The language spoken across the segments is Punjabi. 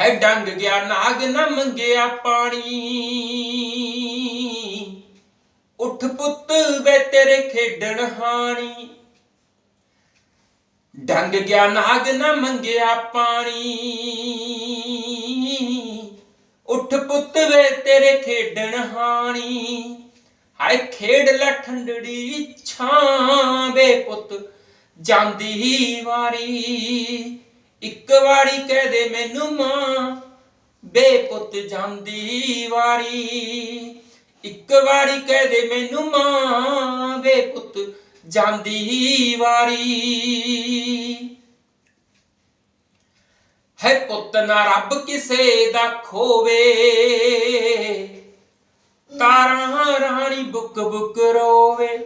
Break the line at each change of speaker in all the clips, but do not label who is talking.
ਹੈ ਡੰਗ ਗਿਆ, ਨਾਗ ਨਾ ਮੰਗਿਆ ਪਾਣੀ। ਉੱਠ ਪੁੱਤ ਵੇ ਤੇਰੇ ਖੇਡਣ ਹਾਣੀ। ਡੰਗ ਗਿਆ, ਨਾਗ ਨਾ ਮੰਗਿਆ ਪਾਣੀ। ਉੱਠ ਪੁੱਤ ਵੇ ਤੇਰੇ ਖੇਡਣ ਹਾਣੀ। ਹਾਏ ਖੇਡ ਲੈ ਠੰਡੜੀ ਛਾਂ ਵੇ ਪੁੱਤ, ਜਾਂਦੀ ਵਾਰੀ। ਇੱਕ ਵਾਰੀ ਕਹਿ ਦੇ ਮੈਨੂੰ ਮਾਂ ਬੇ ਪੁੱਤ ਜਾਂਦੀ ਵਾਰੀ। ਇੱਕ ਵਾਰੀ ਕਹਿ ਦੇ ਮੈਨੂੰ ਮਾਂ, ਬੇਪੁੱਤ ਜਾਂਦੀ ਵਾਰੀ। ਹੈ ਪੁੱਤ ਨਾ ਰੱਬ ਕਿਸੇ ਦਾ ਖੋਵੇ। ਤਾਰਾਂ ਰਾਣੀ ਬੁੱਕ ਬੁੱਕ ਰੋਵੇ।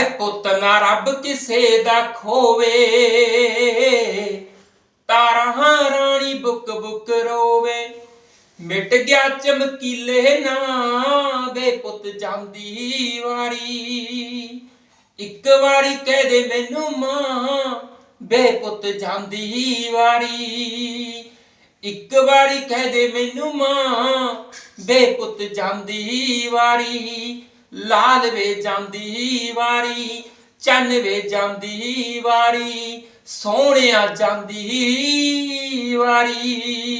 ਹਾਏ ਪੁੱਤ ਨਾ ਰੱਬ ਕਿਸੇ ਦਾ ਖੋਵੇ। ਤਾਰਾਂ ਰਾਣੀ ਬੁੱਕ ਬੁੱਕ ਰੋਵੇ। ਮਿਟ ਗਿਆ ਚਮਕੀਲੇ ਨਾ ਵੇ ਪੁੱਤ ਜਾਂਦੀ ਵਾਰੀ। ਇੱਕ ਵਾਰੀ ਕਹਿ ਦੇ ਮੈਨੂੰ ਮਾਂ ਬੇ ਪੁੱਤ ਜਾਂਦੀ ਵਾਰੀ। ਇੱਕ ਵਾਰੀ ਕਹਿ ਦੇ ਮੈਨੂੰ ਮਾਂ ਬੇ ਪੁੱਤ ਜਾਂਦੀ ਵਾਰੀ। ਲਾਲ ਵੇ ਜਾਂਦੀ ਵਾਰੀ ਚੰਨ ਵੇ ਜਾਂਦੀ ਵਾਰੀ ਸੋਹਣਿਆ ਜਾਂਦੀ ਵਾਰੀ।